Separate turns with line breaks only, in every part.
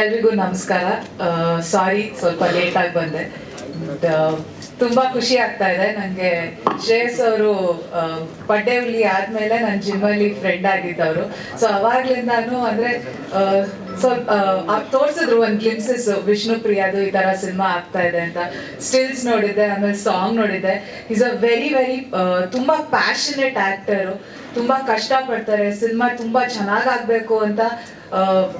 ಎಲ್ರಿಗೂ ನಮಸ್ಕಾರ. ಸಾರಿ ಸ್ವಲ್ಪ ಲೇಟ್ ಆಗಿ ಬಂದೆ. ತುಂಬಾ ಖುಷಿ ಆಗ್ತಾ ಇದೆ. ನನಗೆ ಶ್ರೇಯಸ್ ಅವರು ಪಡ್ಡೆಹುಲಿ ಆದ್ಮೇಲೆ ನನ್ನ ಜಿಮ್ಮಲ್ಲಿ ಫ್ರೆಂಡ್ ಆಗಿದ್ದವರು. ಸೊ ಅವಾಗ್ಲಿಂದಾನು ಅಂದ್ರೆ ಸ್ವಲ್ಪ ತೋರ್ಸಿದ್ರು ಒಂದ್ ಗ್ಲಿಮ್ಸಸ್ ವಿಷ್ಣು ಪ್ರಿಯಾದು ಈ ತರ ಸಿನಿಮಾ ಆಗ್ತಾ ಇದೆ ಅಂತ. ಸ್ಟಿಲ್ಸ್ ನೋಡಿದ್ದೆ, ಆಮೇಲೆ ಸಾಂಗ್ ನೋಡಿದ್ದೆ. ಈಸ್ ಅ ವೆರಿ ವೆರಿ ತುಂಬಾ ಪ್ಯಾಷನೆಟ್ ಆಕ್ಟರು ತುಂಬಾ ಕಷ್ಟ ಪಡ್ತಾರೆ ಸಿನಿಮಾ ತುಂಬಾ ಚೆನ್ನಾಗ್ ಆಗ್ಬೇಕು ಅಂತ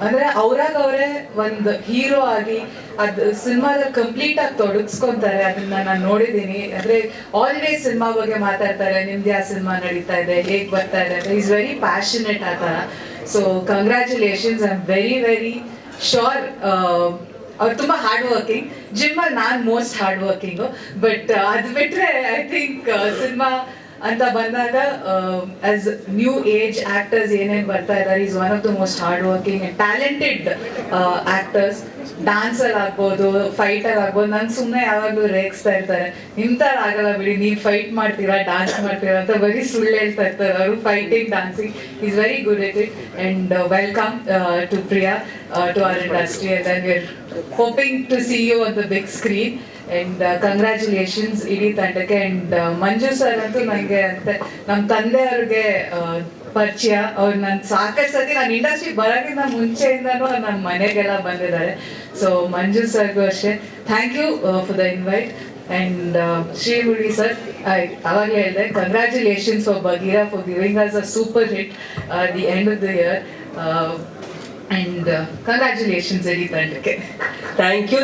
ಅಂದ್ರೆ ಅವ್ರಾಗ ಅವರೇ ಒಂದು ಹೀರೋ ಆಗಿ ಅದ್ ಸಿನಿಮಾದಲ್ಲಿ ಕಂಪ್ಲೀಟ್ ಆಗಿ ತೊಡಗಿಸ್ಕೊಂತಾರೆ, ಅದನ್ನ ನಾನು ನೋಡಿದ್ದೀನಿ ಅಂದ್ರೆ ಆಲ್ವೇಸ್ ಸಿನಿಮಾ ಬಗ್ಗೆ ಮಾತಾಡ್ತಾರೆ, ನಿಮ್ದು ಯಾವ ಸಿನಿಮಾ ನಡೀತಾ ಇದೆ, ಹೇಗ್ ಬರ್ತಾ ಇದೆ ಅಂತ. Is very passionate uh so congratulations I am very very sure ಅವ್ರು ತುಂಬಾ ಹಾರ್ಡ್ ವರ್ಕಿಂಗ್ ಜಿಮ್ ಅಲ್ಲಿ ನಾನ್ ಮೋಸ್ಟ್ ಹಾರ್ಡ್ ವರ್ಕಿಂಗ್ ಬಟ್ ಅದ್ ಬಿಟ್ರೆ ಐ ಥಿಂಕ್ ಸಿನಿಮಾ ಅಂತ ಬಂದಾಗ ಆಸ್ ನ್ಯೂ ಏಜ್ ಆಕ್ಟರ್ಸ್ ಏನೇನು ಬರ್ತಾ ಇದ್ದಾರೆ is one of the most hard working talented actors dancer ಆಗ್ಬೋದು ಫೈಟರ್ ಆಗ್ಬೋದು. ನನ್ ಸುಮ್ಮನೆ ಯಾವಾಗ್ಲೂ ರೇಗಿಸ್ತಾ ಇರ್ತಾರೆ. ನಿಮ್ಮ ಥರ ಆಗಲ್ಲ ಬಿಡಿ ನೀವು ಫೈಟ್ ಮಾಡ್ತೀರಾ ಡಾನ್ಸ್ ಮಾಡ್ತೀರಾ ಅಂತ ಬರೀ ಸುಳ್ಳು ಹೇಳ್ತಾ ಇರ್ತಾರೆ. ಅವರು fighting dancing is very good it it and welcome to Priya to our industry and then we're hoping to see you on the big screen and congratulations ಇಡೀ ತಂಡಕ್ಕೆ. ಅಂಡ್ ಮಂಜು ಸರ್ ಅಂತೂ ನನಗೆ ಅಂತ ನಮ್ಮ ತಂದೆ ಅವ್ರಿಗೆ ಪರಿಚಯ. ಅವ್ರು ನನ್ನ ಸಾಕಷ್ಟು ಸತಿ ನಾನು ಇಂಡಸ್ಟ್ರಿ ಬರೋಕ್ಕಿಂತ ಮುಂಚೆಯಿಂದನೂ ನನ್ನ ಮನೆಗೆಲ್ಲ ಬಂದಿದ್ದಾರೆ. ಸೊ ಮಂಜು ಸರ್ಗೂ ಅಷ್ಟೇ. Thank you for the invite and Shrigudi sir ಅವಾಗಲೇ ಹೇಳಿದೆ congratulations for Bagheera for giving us a super hit the end of the year and congratulations ಇಡೀ ತಂಡಕ್ಕೆ
ಥ್ಯಾಂಕ್ ಯು